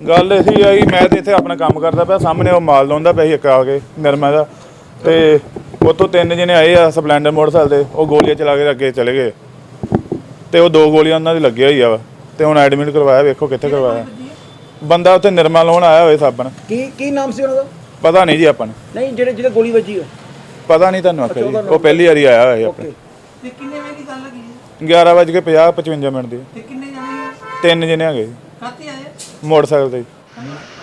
ਗੱਲ ਇਹ ਆਈ ਮੈਂ ਤੇ ਇੱਥੇ ਆਪਣਾ ਕੰਮ ਕਰਦਾ ਪਿਆ ਸਾਹਮਣੇ ਉਹ ਮਾਲ ਲਾਉਂਦਾ ਪਿਆ ਸੀ ਇੱਕ ਆ ਕੇ ਨਿਰਮਾ ਦਾ। ਤੇ ਉੱਥੋਂ ਤਿੰਨ ਜਣੇ ਆਏ ਆ ਸਪਲੈਂਡਰ ਮੋਟਰਸਾਈਕਲ ਤੇ ਉਹ ਗੋਲੀਆਂ ਚਲਾ ਕੇ ਅੱਗੇ ਚਲੇ ਗਏ। ਤੇ ਉਹ ਦੋ ਗੋਲੀਆਂ ਉਹਨਾਂ ਦੀ ਲੱਗੀਆਂ ਹੋਈ ਆ ਵਾ ਤੇ ਹੁਣ ਐਡਮਿਟ ਕਰਵਾਇਆ ਵੇਖੋ ਕਿੱਥੇ ਕਰਵਾਇਆ। ਬੰਦਾ ਉੱਥੇ ਨਿਰਮਾ ਲਾਉਣ ਆਇਆ ਹੋਏ ਸਾਬਣ। ਕੀ ਕੀ ਨਾਮ ਸੀ ਉਹਨਾਂ ਦਾ? ਪਤਾ ਨਹੀਂ ਜੀ ਆਪਾਂ ਨੂੰ। ਨਹੀਂ ਜਿਹੜੇ ਜਿਹੜੇ ਗੋਲੀ ਵੱਜੀ ਹੋ ਪਤਾ ਨਹੀਂ ਤੁਹਾਨੂੰ ਆਖਿਆ ਜੀ। ਉਹ ਪਹਿਲੀ ਵਾਰੀ ਆਇਆ ਹੋਇਆ ਆਪਣੇ ਤੇ ਕਿੰਨੇ ਵਜੇ ਦੀ ਗੱਲ ਹੈ 11:50 55 ਮਿੰਟ ਦੀ। ਤੇ ਕਿੰਨੇ ਜਾਣੇ? ਆ? ਤਿੰਨ ਜਣੇ ਹੈਗੇ ਜੀ। ਕਾਹਤੇ ਆਏ ਮੋਟਰਸਾਈਕਲ ਤੇ ਜੀ।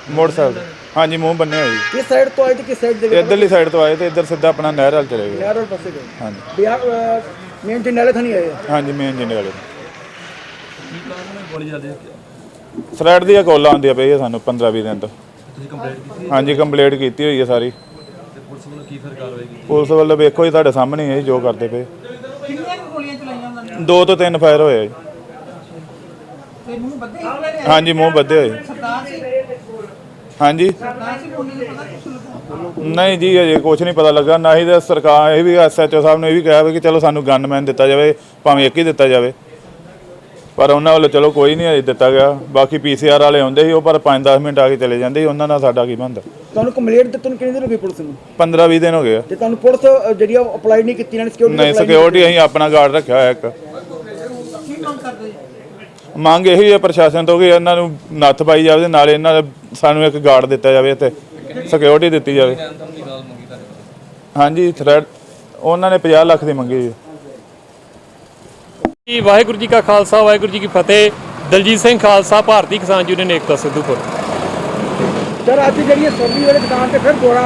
ਮੋਟਰਸਾਈਕਲ ਤੇ। ਹਾਂਜੀ ਮੂੰਹ ਬੰਨਿਆ ਹੋਇਆ ਕਿਸ ਸਾਈਡ ਤੋਂ ਆਏ ਤੇ ਕਿਸ ਸਾਈਡ ਦੇ ਜੀ ਇਧਰਲੀ ਸਾਈਡ ਤੋਂ ਆਏ ਤੇ ਇੱਧਰ ਸਿੱਧਾ ਆਪਣਾ ਨਹਿਰ ਵੱਲ ਚਲੇ ਗਏ। ਨਹਿਰ ਵਾਲੇ ਪਾਸੇ ਗਏ। ਹਾਂਜੀ। ਬਿਹਾਰ ਮੇਨ ਜਨਾਲੇ ਥਾਣੀ ਆਏ? ਆ। ਹਾਂਜੀ ਮੇਨ ਜਿੰਨੇ ਵਾਲੇ। ਥ੍ਰੈਡ ਦੀਆਂ ਕਾਲਾਂ ਆਉਂਦੀਆਂ ਪਈਆਂ ਸਾਨੂੰ 15 20 ਦਿਨ ਤੋਂ। ਤੁਸੀਂ ਕੰਪਲੇਂਟ ਕੀਤੀ ਹਾਂਜੀ ਕੰਪਲੀਟ ਕੀਤੀ ਹੋਈ ਹੈ ਸਾਰੀ। ਤੇ ਪੁਲਿਸ ਵੱਲੋਂ ਕੀ ਫਿਰ ਕਾਰਵਾਈ ਕੀਤੀ? ਪੁਲਿਸ ਵੱਲੋਂ ਵੇਖੋ ਜੀ ਤੁਹਾਡੇ ਸਾਹਮਣੇ ਹੀ ਹੈ ਜੀ ਜੋ ਕਰਦੇ ਪਏ। ਕਿੰਨੀਆਂ ਕੁ ਗੋਲੀਆਂ ਚਲਾਈਆਂ ਉਹਨਾਂ ਨੇ? ਦੋ ਤੋਂ ਤਿੰਨ ਫਾਇਰ ਹੋਏ ਆ ਜੀ। ਤੇ ਮੂੰਹ ਬੱਦੇ ਹੀ ਹਾਂਜੀ ਮੂੰਹ ਬੱਧੇ ਹੋਏ। ਸਰਦਾਰ ਸੀ ਹਾਂਜੀ। ਸਰਦਾਰ ਸੀ ਬੋਲਣ ਦਾ ਪਤਾ ਕੁਛ ਲੱਗਾ? ਨਹੀਂ ਜੀ ਅਜੇ ਕੁਝ ਨਹੀਂ ਪਤਾ ਲੱਗਾ। ਨਾ ਹੀ ਤਾਂ ਸਰਕਾਰ ਇਹ ਵੀ ਐਸਐਚਓ ਸਾਹਿਬ ਨੇ ਇਹ ਵੀ ਕਿਹਾ ਵੀ ਕਿ ਚਲੋ ਸਾਨੂੰ ਗਨਮੈਨ ਦਿੱਤਾ ਜਾਵੇ ਭਾਵੇਂ ਇੱਕ ਹੀ ਦਿੱਤਾ ਜਾਵੇ। ਪਰ ਉਹਨਾਂ ਵੱਲੋਂ ਚਲੋ ਕੋਈ ਨਹੀਂ ਅਜੇ ਦਿੱਤਾ ਗਿਆ। ਬਾਕੀ ਪੀਸੀਆਰ ਵਾਲੇ ਆਉਂਦੇ ਸੀ ਉਹ ਪਰ 5-10 ਮਿੰਟ ਆ ਕੇ ਚਲੇ ਜਾਂਦੇ ਸੀ। ਉਹਨਾਂ ਨਾਲ ਸਾਡਾ ਕੀ ਬਣਦਾ ਤੁਹਾਨੂੰ ਕੰਪਲੇਂਟ ਦਿੱਤਨ ਕਿੰਨੀ ਦਿਨ ਹੋ ਗਈ ਪੁਲਿਸ ਨੂੰ? 15-20 ਦਿਨ ਹੋ ਗਏ ਆ। ਤੇ ਤੁਹਾਨੂੰ ਪੁਲਿਸ ਅ, ਜਿਹੜੀ ਅਪਲਾਈ ਨਹੀਂ ਕੀਤੀ ਇਹਨਾਂ ਨੇ ਸਿਕਿਉਰਿਟੀ ਨਹੀਂ ਸਿਕਿਉਰਿਟੀ ਅਸੀਂ ਆਪਣਾ ਗਾਰਡ ਰੱਖਿਆ ਹੋਇਆ ਇੱਕ। ਮੰਗ ਇਹੀ ਹੈ ਪ੍ਰਸ਼ਾਸਨ ਤੋਂ ਕਿ ਇਹਨਾਂ ਨੂੰ ਨੱਥ ਪਾਈ ਜਾਵੇ ਤੇ ਨਾਲੇ ਇਹਨਾਂ ਦਾ ਸਾਨੂੰ ਇੱਕ ਗਾਰਡ ਦਿੱਤਾ ਜਾਵੇ ਇੱਥੇ ਸਿਕਿਉਰਿਟੀ ਦਿੱਤੀ ਜਾਵੇ। ਹਾਂਜੀ ਥ੍ਰੈਡ ਉਹਨਾਂ ਨੇ 50 ਲੱਖ ਦੀ ਮੰਗੀ ਜੀ ਜੀ ਵਾਹਿਗੁਰੂ ਜੀ ਕਾ ਖਾਲਸਾ ਵਾਹਿਗੁਰੂ ਜੀ ਕੀ ਫਤਿਹ। ਦਲਜੀਤ ਸਿੰਘ ਖਾਲਸਾ ਭਾਰਤੀ ਕਿਸਾਨ ਯੂਨੀਅਨ ਏਕਤਾ ਸਿੱਧੂਪੁਰ। ਸਰ ਅੱਜ ਜਿਹੜੀ ਸੋਨੀ ਵਾਲੇ ਦੁਕਾਨ ਤੇ ਫਿਰ ਗੋਲਾ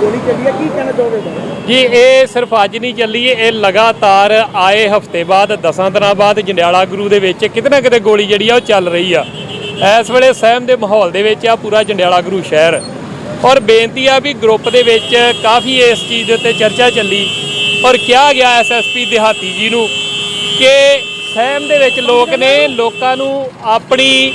ਗੋਲੀ ਚੱਲੀ ਹੈ, ਕੀ ਕਹਿਣਾ ਚਾਹੋਗੇ? ਜੀ, ਇਹ ਸਿਰਫ ਅੱਜ ਨਹੀਂ ਚੱਲੀ, ਇਹ ਲਗਾਤਾਰ ਆਏ ਹਫ਼ਤੇ ਬਾਅਦ, ਦਸਾਂ ਦਿਨਾਂ ਬਾਅਦ ਜੰਡਿਆਲਾ ਗੁਰੂ ਦੇ ਵਿੱਚ ਕਿਤੇ ਨਾ ਕਿਤੇ ਗੋਲੀ ਜਿਹੜੀ ਆ, ਉਹ ਚੱਲ ਰਹੀ ਆ। ਇਸ ਵੇਲੇ ਸਹਿਮ ਦੇ ਮਾਹੌਲ ਦੇ ਵਿੱਚ ਆ ਪੂਰਾ ਜੰਡਿਆਲਾ ਗੁਰੂ ਸ਼ਹਿਰ। ਔਰ ਬੇਨਤੀ ਆ ਵੀ ਗਰੁੱਪ ਦੇ ਵਿੱਚ ਕਾਫੀ ਇਸ ਚੀਜ਼ ਦੇ ਉੱਤੇ ਚਰਚਾ ਚੱਲੀ, ਔਰ ਕਿਹਾ ਗਿਆ ਐਸਐਸਪੀ ਦਿਹਾਤੀ ਜੀ ਨੂੰ ਕਿ ਸਹਿਮ ਦੇ ਵਿੱਚ ਲੋਕ ਨੇ ਲੋਕਾਂ ਨੂੰ ਆਪਣੀ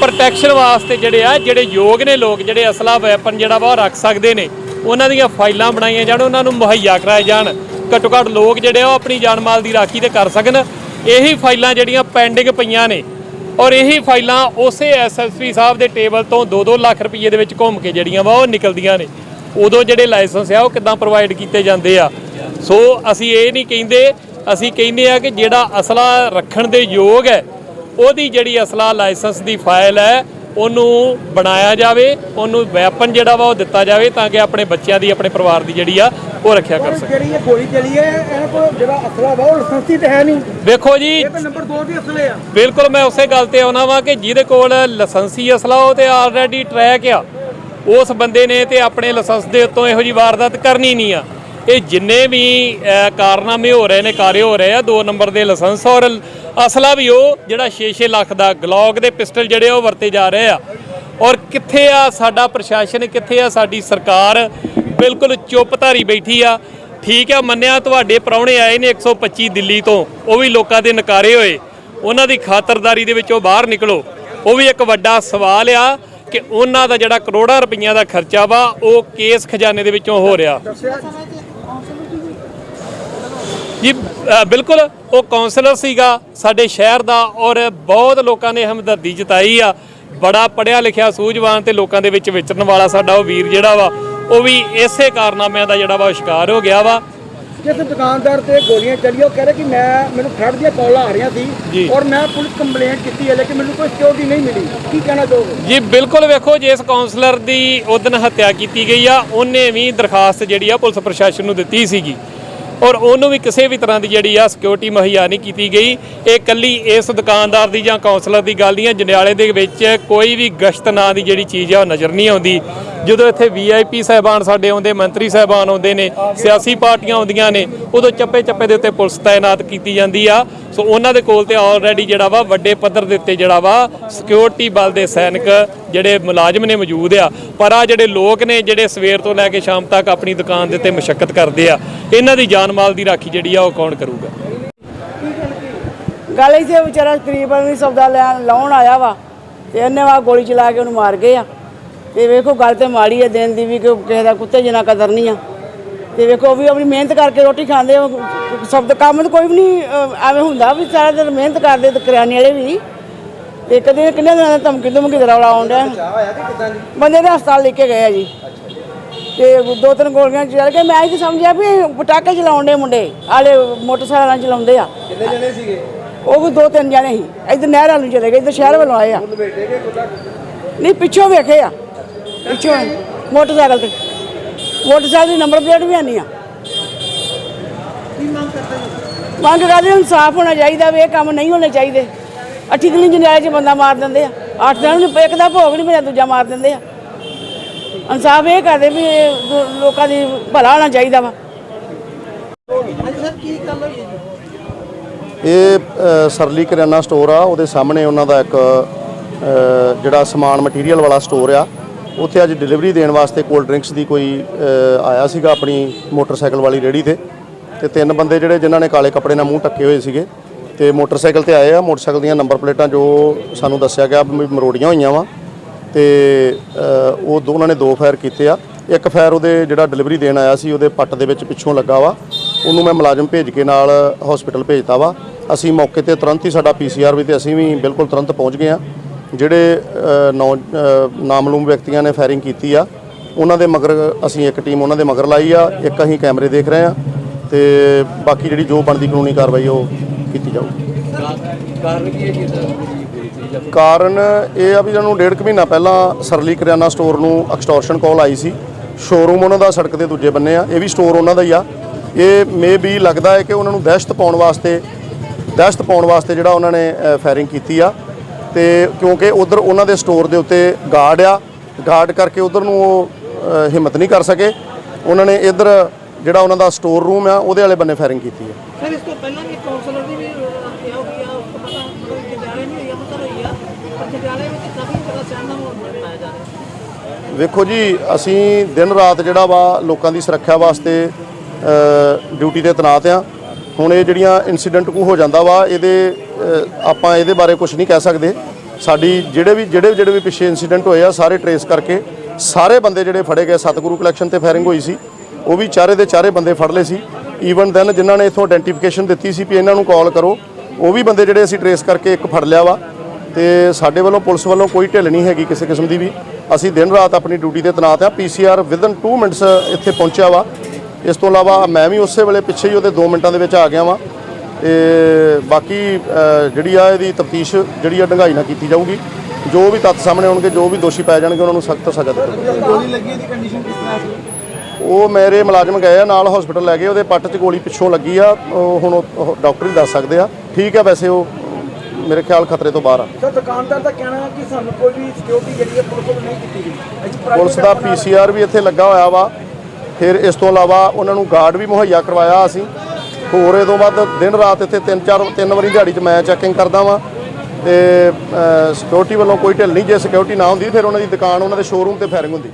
ਪ੍ਰੋਟੈਕਸ਼ਨ ਵਾਸਤੇ ਜਿਹੜੇ ਆ, ਜਿਹੜੇ ਯੋਗ ਨੇ ਲੋਕ, ਜਿਹੜੇ ਅਸਲਾ ਵੈਪਨ ਜਿਹੜਾ ਵਾ, ਉਹ ਰੱਖ ਸਕਦੇ ਨੇ। ਉਹਨਾਂ ਦੀਆਂ ਫਾਈਲਾਂ ਬਣਾਈਆਂ ਜਾਣ, ਉਹਨਾਂ ਨੂੰ ਮੁਹੱਈਆ ਕਰਾਏ ਜਾਣ। ਘੱਟੋ ਘੱਟ ਲੋਕ ਜਿਹੜੇ ਆ, ਉਹ ਆਪਣੀ ਜਾਨ ਮਾਲ ਦੀ ਰਾਖੀ ਤੇ ਕਰ ਸਕਣ। ਇਹੀ ਫਾਈਲਾਂ ਜਿਹੜੀਆਂ ਪੈਂਡਿੰਗ ਪਈਆਂ ਨੇ। ਔਰ ਇਹੀ ਫਾਈਲਾਂ ਉਸੇ ਐਸਐਸਪੀ ਸਾਹਿਬ ਦੇ ਟੇਬਲ ਤੋਂ 2-2 ਲੱਖ ਰੁਪਏ ਦੇ ਵਿੱਚ ਘੁੰਮ ਕੇ ਜਿਹੜੀਆਂ ਵਾ, ਉਹ ਨਿਕਲਦੀਆਂ ਨੇ। ਉਦੋਂ ਜਿਹੜੇ ਲਾਇਸੈਂਸ ਆ, ਉਹ ਕਿੱਦਾਂ ਪ੍ਰੋਵਾਈਡ ਕੀਤੇ ਜਾਂਦੇ ਆ? ਸੋ ਅਸੀਂ ਇਹ ਨਹੀਂ ਕਹਿੰਦੇ, ਅਸੀਂ ਕਹਿੰਦੇ ਆ ਕਿ ਜਿਹੜਾ ਅਸਲਾ ਰੱਖਣ ਦੇ ਯੋਗ ਹੈ, ਉਹਦੀ ਜਿਹੜੀ ਅਸਲਾ ਲਾਇਸੈਂਸ ਦੀ ਫਾਈਲ ਹੈ ਉਹਨੂੰ ਬਣਾਇਆ ਜਾਵੇ ਉਹਨੂੰ ਵੈਪਨ ਜਿਹੜਾ ਵਾ ਉਹ ਦਿੱਤਾ ਜਾਵੇ ਤਾਂ ਕਿ ਆਪਣੇ ਬੱਚਿਆਂ ਦੀ ਆਪਣੇ ਪਰਿਵਾਰ ਦੀ ਜਿਹੜੀ ਆ ਉਹ ਰੱਖਿਆ ਕਰ ਸਕੇ ਜਿਹੜੀ ਇਹ ਗੋਲੀ ਚੱਲੀ ਹੈ ਇਹਨਾਂ ਕੋਲ ਜਿਹੜਾ ਅਸਲਾ ਵਾ ਉਹ ਲਾਇਸੈਂਸੀ ਤੇ ਹੈ ਨਹੀਂ। ਵੇਖੋ ਜੀ ਇਹ ਤਾਂ ਨੰਬਰ 2 ਦੇ ਅਸਲੇ ਆ। ਬਿਲਕੁਲ ਮੈਂ ਉਸੇ ਗੱਲ ਤੇ ਆਉਣਾ ਵਾਂ ਕਿ ਜਿਹਦੇ ਕੋਲ ਲਾਇਸੈਂਸੀ ਅਸਲਾ ਉਹ ਤੇ ਆਲਰੇਡੀ ਟਰੈਕ ਆ। ਉਸ ਬੰਦੇ ਨੇ ਤੇ ਆਪਣੇ ਲਾਇਸੈਂਸ ਦੇ ਉੱਤੋਂ ਇਹੋ ਜੀ ਵਾਰਦਾਤ ਕਰਨੀ ਨਹੀਂ ਆ। ਇਹ ਜਿੰਨੇ ਵੀ ਕਾਰਨਾਮੇ ਹੋ ਰਹੇ ਨੇ ਕਾਰੇ ਹੋ ਰਹੇ ਆ ਦੋ ਨੰਬਰ ਦੇ ਲਾਇਸੈਂਸ ਔਰ ਅਸਲਾ ਵੀ ਉਹ ਜਿਹੜਾ 6-6 ਲੱਖ ਦਾ ਗਲੌਕ ਦੇ ਪਿਸਟਲ ਜਿਹੜੇ ਉਹ ਵਰਤੇ ਜਾ ਰਹੇ ਆ। ਔਰ ਕਿੱਥੇ ਆ ਸਾਡਾ ਪ੍ਰਸ਼ਾਸਨ, ਕਿੱਥੇ ਆ ਸਾਡੀ ਸਰਕਾਰ? ਬਿਲਕੁਲ ਚੁੱਪ ਧਾਰੀ ਬੈਠੀ ਆ। ਠੀਕ ਆ, ਮੰਨਿਆ ਤੁਹਾਡੇ ਪ੍ਰਾਹੁਣੇ ਆਏ ਨੇ 125 ਦਿੱਲੀ ਤੋਂ। ਉਹ ਵੀ ਲੋਕਾਂ ਦੇ ਨਕਾਰੇ ਹੋਏ। ਉਹਨਾਂ ਦੀ ਖਾਤਰਦਾਰੀ ਦੇ ਵਿੱਚੋਂ ਬਾਹਰ ਨਿਕਲੋ। ਉਹ ਵੀ ਇੱਕ ਵੱਡਾ ਸਵਾਲ ਆ ਕਿ ਉਹਨਾਂ ਦਾ ਜਿਹੜਾ ਕਰੋੜਾਂ ਰੁਪਈਆਂ ਦਾ ਖਰਚਾ ਵਾ, ਉਹ ਕੇਸ ਖਜ਼ਾਨੇ ਦੇ ਵਿੱਚੋਂ ਹੋ ਰਿਹਾ। ਜੀ ਬਿਲਕੁਲ ਉਹ ਕਾਉਂਸਲਰ ਸੀਗਾ ਸਾਡੇ ਸ਼ਹਿਰ ਦਾ ਔਰ ਬਹੁਤ ਲੋਕਾਂ ਨੇ ਹਮਦਰਦੀ ਜਤਾਈ ਆ। ਬੜਾ ਪੜਿਆ ਲਿਖਿਆ ਸੂਝਵਾਨ ਤੇ ਲੋਕਾਂ ਦੇ ਵਿੱਚ ਵਿਚਰਨ ਵਾਲਾ ਸਾਡਾ ਉਹ ਵੀਰ ਜਿਹੜਾ ਵਾ ਉਹ ਵੀ ਇਸੇ ਕਾਰਨਾਮਿਆਂ ਦਾ ਜਿਹੜਾ ਵਾ ਸ਼ਿਕਾਰ ਹੋ ਗਿਆ ਵਾ। ਜਿਸ ਦੁਕਾਨਦਾਰ ਤੇ ਗੋਲੀਆਂ ਚੱਲੀਆਂ ਉਹ ਕਹਿ ਰਿਹਾ ਕਿ ਮੈਂ ਮੈਨੂੰ ਫਰਡ ਦੀਆਂ ਕਾਲਾਂ ਆ ਰਹੀਆਂ ਸੀ। ਔਰ ਮੈਂ ਪੁਲਿਸ ਕੰਪਲੇਂਟ ਕੀਤੀ ਹੈ ਲੇਕਿਨ ਮੈਨੂੰ ਕੋਈ ਸਿਕਿਉਰਿਟੀ ਨਹੀਂ ਮਿਲੀ। ਕੀ ਕਹਿਣਾ ਚਾਹੋਗੇ? ਜੀ ਬਿਲਕੁਲ ਵੇਖੋ ਜਿਸ ਕਾਉਂਸਲਰ ਦੀ ਉਦਨ ਹੱਤਿਆ ਕੀਤੀ ਗਈ ਆ ਉਹਨੇ ਵੀ ਦਰਖਾਸਤ ਜਿਹੜੀ ਆ ਪੁਲਿਸ ਪ੍ਰਸ਼ਾਸਨ ਨੂੰ ਦਿੱਤੀ ਸੀਗੀ। ਔਰ ਉਹਨੂੰ ਵੀ ਕਿਸੇ ਵੀ ਤਰ੍ਹਾਂ ਦੀ ਜਿਹੜੀ ਆ ਸਿਕਿਉਰਿਟੀ ਮੁਹੱਈਆ ਨਹੀਂ ਕੀਤੀ ਗਈ। ਇਹ ਕੱਲੀ ਇਸ ਦੁਕਾਨਦਾਰ ਦੀ ਜਾਂ ਕਾਉਂਸਲਰ ਦੀ ਗੱਲ ਨਹੀਂ ਹੈ। ਜੰਡਿਆਲੇ ਦੇ ਵਿੱਚ ਕੋਈ ਵੀ ਗਸ਼ਤ ਨਾਂ ਦੀ ਜਿਹੜੀ ਚੀਜ਼ ਆ ਉਹ ਨਜ਼ਰ ਨਹੀਂ ਆਉਂਦੀ। ਜਦੋਂ ਇੱਥੇ ਵੀਆਈਪੀ ਸਹਿਬਾਨ ਸਾਡੇ ਆਉਂਦੇ, ਮੰਤਰੀ ਸਹਿਬਾਨ ਆਉਂਦੇ ਨੇ, ਸਿਆਸੀ ਪਾਰਟੀਆਂ ਆਉਂਦੀਆਂ ਨੇ, ਉਦੋਂ ਚੱਪੇ ਚੱਪੇ ਦੇ ਉੱਤੇ ਪੁਲਿਸ ਤਾਇਨਾਤ ਕੀਤੀ ਜਾਂਦੀ ਆ। ਸੋ ਉਹਨਾਂ ਦੇ ਕੋਲ ਤੇ ਆਲਰੇਡੀ ਜਿਹੜਾ ਵਾ ਵੱਡੇ ਪੱਧਰ ਦੇ ਉੱਤੇ ਜਿਹੜਾ ਵਾ ਸਿਕਿਉਰਿਟੀ ਬਲ ਦੇ ਸੈਨਿਕ ਜਿਹੜੇ ਮੁਲਾਜ਼ਮ ਨੇ ਮੌਜੂਦ ਆ। ਪਰ ਆ ਜਿਹੜੇ ਲੋਕ ਨੇ ਜਿਹੜੇ ਸਵੇਰ ਤੋਂ ਲੈ ਕੇ ਸ਼ਾਮ ਤੱਕ ਆਪਣੀ ਦੁਕਾਨ ਦੇ ਉੱਤੇ ਮਸ਼ੱਕਤ ਕਰਦੇ ਆ, ਇਹਨਾਂ ਦੀ ਜਾਨ ਮਾਲ ਦੀ ਰਾਖੀ ਜਿਹੜੀ ਆ ਉਹ ਕੌਣ ਕਰੂਗਾ? ਗੱਲ ਇਸੇ ਵਿਚਾਰਾ ਤਕਰੀਬਨ ਵੀ ਸੌਦਾ ਲੈਣ, ਲਾਉਣ ਆਇਆ ਵਾ ਤੇ ਇਹਨੇ ਵਾ ਗੋਲੀ ਚਲਾ ਕੇ ਉਹਨੂੰ ਮਾਰ ਗਏ ਆ। ਤੇ ਵੇਖੋ ਗੱਲ ਤੇ ਮਾੜੀ ਹੈ ਦਿਨ ਦੀ ਵੀ ਕਿ ਕਿਸੇ ਦਾ ਕੁੱਤੇ ਜਿੰਨਾ ਕਦਰ ਨਹੀਂ ਆ। ਤੇ ਵੇਖੋ ਵੀ ਆਪਣੀ ਮਿਹਨਤ ਕਰਕੇ ਰੋਟੀ ਖਾਂਦੇ ਆ। ਸਭ ਦਾ ਕੰਮ ਤਾਂ ਕੋਈ ਵੀ ਨਹੀਂ ਐਵੇਂ ਹੁੰਦਾ ਵੀ ਸਾਰਾ ਦਿਨ ਮਿਹਨਤ ਕਰਦੇ ਤੇ ਕਰਿਆਨੇ ਵਾਲੇ ਵੀ। ਤੇ ਕਦੇ ਕਿੰਨੇ ਦਿਨਾਂ ਦਾ ਧਮਕੀ ਧਮਕੀ ਦਾ ਰੌਲਾ ਆਉਣ ਡਿਆ। ਚਾਹ ਹੋਇਆ ਕਿ ਕਿਦਾਂ ਜੀ ਬੰਦੇ ਨੇ ਹਸਪਤਾਲ ਲੈ ਕੇ ਗਏ ਆ ਜੀ। ਤੇ ਦੋ ਤਿੰਨ ਗੋਲੀਆਂ ਚੱਲ ਕੇ ਮੈਂ ਇਹ ਤਾਂ ਸਮਝਿਆ ਵੀ ਪਟਾਕੇ ਚਲਾਉਣ ਦੇ ਮੁੰਡੇ ਆਲੇ ਮੋਟਰਸਾਈਕਲਾਂ ਚਲਾਉਂਦੇ ਆ। ਕਿੰਨੇ ਜਣੇ ਸੀਗੇ? ਉਹ ਵੀ ਦੋ ਤਿੰਨ ਜਣੇ ਸੀ। ਇੱਧਰ ਨਹਿਰ ਵੱਲ ਨੂੰ ਚਲੇ ਗਏ ਇੱਧਰ ਸ਼ਹਿਰ ਵੱਲੋਂ ਆਏ ਆ। ਨਹੀਂ ਪਿੱਛੋਂ ਵੇਖੇ ਆ। ਪਿੱਛੋਂ ਮੋਟਰਸਾਈਕਲ ਤੇ। ਮੋਟਰਸਾਈਕਲ ਦੀ ਨੰਬਰ ਪਲੇਟ ਵੀ ਆਨੀ ਆ। ਮੰਗ ਕਰਦੇ ਇਨਸਾਫ ਹੋਣਾ ਚਾਹੀਦਾ ਵੀ ਇਹ ਕੰਮ ਨਹੀਂ ਹੋਣੇ ਚਾਹੀਦੇ। ਅੱਠੀ ਦਿਨ ਜੰਡਿਆਲੇ 'ਚ ਬੰਦਾ ਮਾਰ ਦਿੰਦੇ ਆ। ਅੱਠ ਦਿਨ ਨੂੰ ਇੱਕ ਦਾ ਭੋਗ ਨਹੀਂ ਮਿਲਿਆ, ਦੂਜਾ ਮਾਰ ਦਿੰਦੇ ਆ। ਇਨਸਾਫ ਇਹ ਕਰਦੇ ਵੀ ਲੋਕਾਂ ਦੀ ਭਲਾ ਹੋਣਾ ਚਾਹੀਦਾ ਵਾ। ਇਹ ਸਰਲੀ ਕਰਿਆਨਾ ਸਟੋਰ ਆ। ਉਹਦੇ ਸਾਹਮਣੇ ਉਹਨਾਂ ਦਾ ਇੱਕ ਜਿਹੜਾ ਸਮਾਨ ਮਟੀਰੀਅਲ ਵਾਲਾ ਸਟੋਰ ਆ। ਉੱਥੇ ਅੱਜ ਡਿਲੀਵਰੀ ਦੇਣ ਵਾਸਤੇ ਕੋਲਡ ਡਰਿੰਕਸ ਦੀ ਕੋਈ ਆਇਆ ਸੀਗਾ ਆਪਣੀ ਮੋਟਰਸਾਈਕਲ ਵਾਲੀ ਰੇੜੀ ਤੇ। ਤੇ ਤਿੰਨ ਬੰਦੇ ਜਿਹੜੇ ਜਿਨ੍ਹਾਂ ਨੇ ਕਾਲੇ ਕੱਪੜੇ ਨਾਲ ਮੂੰਹ ਢੱਕੇ ਹੋਏ ਸੀਗੇ, ਤੇ ਮੋਟਰਸਾਈਕਲ ਤੇ ਆਏ ਆ। ਮੋਟਰਸਾਈਕਲ ਦੀਆਂ ਨੰਬਰ ਪਲੇਟਾਂ ਜੋ ਸਾਨੂੰ ਦੱਸਿਆ ਗਿਆ ਵੀ ਮਰੋੜੀਆਂ ਹੋਈਆਂ ਵਾ। ਤੇ ਉਹ ਦੋ ਉਹਨਾਂ ਨੇ ਦੋ ਫਾਇਰ ਕੀਤੇ ਆ। ਇੱਕ ਫਾਇਰ ਉਹਦੇ ਜਿਹੜਾ ਡਿਲੀਵਰੀ ਦੇਣ ਆਇਆ ਸੀ, ਉਹਦੇ ਪੱਟ ਦੇ ਵਿੱਚ ਪਿੱਛੋਂ ਲੱਗਾ ਵਾ। ਉਹਨੂੰ ਮੈਂ ਮੁਲਾਜ਼ਮ ਭੇਜ ਕੇ ਨਾਲ ਹਸਪੀਟਲ ਭੇਜਤਾ ਵਾ। ਅਸੀਂ ਮੌਕੇ ਤੇ ਤੁਰੰਤ ਹੀ ਸਾਡਾ ਪੀਸੀਆਰ ਵੀ ਤੇ ਅਸੀਂ ਵੀ ਬਿਲਕੁਲ ਤੁਰੰਤ ਪਹੁੰਚ ਗਏ ਆ। ਜਿਹੜੇ ਨੌ ਨਾਮਲੂਮ ਵਿਅਕਤੀਆਂ ਨੇ ਫਾਇਰਿੰਗ ਕੀਤੀ ਆ ਉਹਨਾਂ ਦੇ ਮਗਰ ਅਸੀਂ ਇੱਕ ਟੀਮ ਉਹਨਾਂ ਦੇ ਮਗਰ ਲਾਈ ਆ ਇੱਕ ਅਸੀਂ ਕੈਮਰੇ ਦੇਖ ਰਹੇ ਆ ਤੇ ਬਾਕੀ ਜਿਹੜੀ ਜੋ ਬਣਦੀ ਕਾਨੂੰਨੀ ਕਾਰਵਾਈ ਉਹ ਕੀਤੀ ਜਾਊਗੀ ਕਾਰਨ ਕੀ ਹੈ ਇਹ ਆ ਵੀ ਇਹਨਾਂ ਨੂੰ ਡੇਢ ਕੁ ਮਹੀਨਾ ਪਹਿਲਾਂ ਸਰਲੀ ਕਰਿਆਨਾ ਸਟੋਰ ਨੂੰ ਐਕਸਟੋਰਸ਼ਨ ਕਾਲ ਆਈ ਸੀ। ਸ਼ੋਰੂਮ ਉਹਨਾਂ ਦਾ ਸੜਕ ਦੇ ਦੂਜੇ ਬੰਨੇ ਆ ਇਹ ਵੀ ਸਟੋਰ ਉਹਨਾਂ ਦਾ ਹੀ ਆ। ਇਹ ਮੇ ਵੀ ਲੱਗਦਾ ਹੈ ਕਿ ਉਹਨਾਂ ਨੂੰ ਦਹਿਸ਼ਤ ਪਾਉਣ ਵਾਸਤੇ ਦਹਿਸ਼ਤ ਪਾਉਣ ਵਾਸਤੇ ਜਿਹੜਾ ਉਹਨਾਂ ਨੇ ਫਾਇਰਿੰਗ ਕੀਤੀ ਆ। ਤੇ ਕਿਉਂਕਿ ਉਧਰ ਉਹਨਾਂ ਦੇ ਸਟੋਰ ਦੇ ਉੱਤੇ ਗਾਰਡ ਆ। ਗਾਰਡ ਕਰਕੇ ਉਧਰ ਨੂੰ ਉਹ ਹਿੰਮਤ ਨਹੀਂ ਕਰ ਸਕੇ। ਉਹਨਾਂ ਨੇ ਇਧਰ ਜਿਹੜਾ ਉਹਨਾਂ ਦਾ ਸਟੋਰ ਰੂਮ ਆ ਉਹਦੇ ਵਾਲੇ ਬੰਨੇ ਫਾਇਰਿੰਗ ਕੀਤੀ ਹੈ ਸਰ ਇਸ ਤੋਂ ਪਹਿਲਾਂ ਵੀ ਕਾਉਂਸਲਰ ਦੀ ਵੀ ਹੱਤਿਆ ਹੋ ਗਈ ਆ ਉਸ ਤੋਂ ਪਤਾ ਜੰਡਿਆਲੇ ਨਹੀਂ ਹੋਈ ਆ ਮਤਲਬ ਹੋਈ ਆ। ਪਰ ਜੰਡਿਆਲੇ ਵਿੱਚ ਕਾਫੀ ਜ਼ਿਆਦਾ ਸਹਿਮ ਦਾ ਮਾਹੌਲ ਬਣਾਇਆ ਜਾ ਰਿਹਾ। ਵੇਖੋ ਜੀ ਅਸੀਂ ਦਿਨ ਰਾਤ ਜਿਹੜਾ ਵਾ ਲੋਕਾਂ ਦੀ ਸੁਰੱਖਿਆ ਵਾਸਤੇ ਡਿਊਟੀ ਤੇ ਤੈਨਾਤ ਆ। ਹੁਣ ਇਹ ਜਿਹੜੀਆਂ ਇਨਸੀਡੈਂਟ ਕੋ ਹੋ ਜਾਂਦਾ ਵਾ, ਇਹਦੇ ਆਪਾਂ ਇਹਦੇ ਬਾਰੇ ਕੁਝ ਨਹੀਂ ਕਹਿ ਸਕਦੇ। ਸਾਡੀ ਜਿਹੜੇ ਵੀ, ਜਿਹੜੇ ਜਿਹੜੇ ਵੀ ਪਿੱਛੇ ਇਨਸੀਡੈਂਟ ਹੋਏ ਆ, ਸਾਰੇ ਟਰੇਸ ਕਰਕੇ ਸਾਰੇ ਬੰਦੇ ਜਿਹੜੇ ਫੜੇ ਗਏ, ਸਤਿਗੁਰੂ ਕਲੈਕਸ਼ਨ ਤੇ ਫਾਇਰਿੰਗ ਹੋਈ ਸੀ, ਉਹ ਵੀ ਚਾਰੇ ਦੇ ਚਾਰੇ ਬੰਦੇ ਫੜ ਲਏ ਸੀ। ਈਵਨ ਦੈਨ ਜਿਨ੍ਹਾਂ ਨੇ ਇਥੋਂ ਆਇਡੈਂਟੀਫਿਕੇਸ਼ਨ ਦਿੱਤੀ ਸੀ ਵੀ ਇਹਨਾਂ ਨੂੰ ਕਾਲ ਕਰੋ, ਉਹ ਵੀ ਬੰਦੇ ਜਿਹੜੇ ਅਸੀਂ ਟਰੇਸ ਕਰਕੇ ਇੱਕ ਫੜ ਲਿਆ ਵਾ। ਤੇ ਸਾਡੇ ਵੱਲੋਂ, ਪੁਲਿਸ ਵੱਲੋਂ ਕੋਈ ਢਿੱਲ ਨਹੀਂ ਹੈਗੀ ਕਿਸੇ ਕਿਸਮ ਦੀ ਵੀ। ਅਸੀਂ ਦਿਨ ਰਾਤ ਆਪਣੀ ਡਿਊਟੀ ਤੇ ਤੈਨਾਤ ਆ ਪੀਸੀਆਰ ਵਿਦਨ 2 ਮਿੰਟਸ ਇੱਥੇ ਪਹੁੰਚਿਆ ਵਾ। ਇਸ ਤੋਂ ਇਲਾਵਾ ਮੈਂ ਵੀ ਉਸੇ ਵੇਲੇ ਪਿੱਛੇ ਹੀ ਉਹਦੇ 2 ਮਿੰਟਾਂ ਦੇ ਵਿੱਚ ਆ ਗਿਆ ਵਾਂ ਤੇ ਬਾਕੀ ਜਿਹੜੀ ਆ ਇਹਦੀ ਤਫਤੀਸ਼ ਜਿਹੜੀ ਆ ਡੰਗਾਈ ਨਾਲ ਕੀਤੀ ਜਾਊਗੀ ਜੋ ਵੀ ਤੱਥ ਸਾਹਮਣੇ ਆਉਣਗੇ ਜੋ ਵੀ ਦੋਸ਼ੀ ਪਾਏ ਜਾਣਗੇ ਉਹਨਾਂ ਨੂੰ ਸਖਤ ਸਜ਼ਾ ਦਿੱਤੀ ਜਾਊਗੀ। ਗੋਲੀ ਲੱਗੀ ਦੀ ਕੰਡੀਸ਼ਨ ਕਿਸ ਤਰ੍ਹਾਂ ਸੀ? ਉਹ ਮੇਰੇ ਮੁਲਾਜ਼ਮ ਗਏ ਆ ਨਾਲ ਹਸਪੀਟਲ ਲੈ ਗਏ ਉਹਦੇ ਪੱਟ 'ਚ ਗੋਲੀ ਪਿੱਛੋਂ ਲੱਗੀ ਆ ਹੁਣ ਉਹ- ਡਾਕਟਰ ਹੀ ਦੱਸ ਸਕਦੇ ਆ। ਠੀਕ ਆ ਵੈਸੇ ਉਹ ਮੇਰੇ ਖਿਆਲ ਖਤਰੇ ਤੋਂ ਬਾਹਰ ਆ। ਸਰ ਦੁਕਾਨਦਾਰ ਦਾ ਕਹਿਣਾ ਹੈ ਕਿ ਸਾਨੂੰ ਕੋਈ ਵੀ ਸਿਕਿਉਰਿਟੀ ਜਿਹੜੀ ਹੈ ਪੁਲਿਸ ਵੱਲੋਂ ਨਹੀਂ ਦਿੱਤੀ ਗਈ। ਪੁਲਿਸ ਦਾ ਪੀਸੀਆਰ ਵੀ ਇੱਥੇ ਲੱਗਾ ਹੋਇਆ ਵਾ ਫਿਰ ਇਸ ਤੋਂ ਇਲਾਵਾ ਉਹਨਾਂ ਨੂੰ ਗਾਰਡ ਵੀ ਮੁਹੱਈਆ ਕਰਵਾਇਆ ਅਸੀਂ। ਹੋਰ ਇਹ ਤੋਂ ਬਾਅਦ ਦਿਨ ਰਾਤ ਇੱਥੇ ਤਿੰਨ ਚਾਰ, ਤਿੰਨ ਵਾਰੀ ਦਿਹਾੜੀ 'ਚ ਮੈਂ ਚੈਕਿੰਗ ਕਰਦਾ ਵਾਂ ਤੇ ਸਿਕਿਉਰਿਟੀ ਵੱਲੋਂ ਕੋਈ ਢਿੱਲ ਨਹੀਂ, ਜੇ ਸਿਕਿਉਰਿਟੀ ਨਾ ਹੁੰਦੀ ਫਿਰ ਉਹਨਾਂ ਦੀ ਦੁਕਾਨ, ਉਹਨਾਂ ਦੇ ਸ਼ੋਰੂਮ ਤੇ ਫਾਇਰਿੰਗ ਹੁੰਦੀ।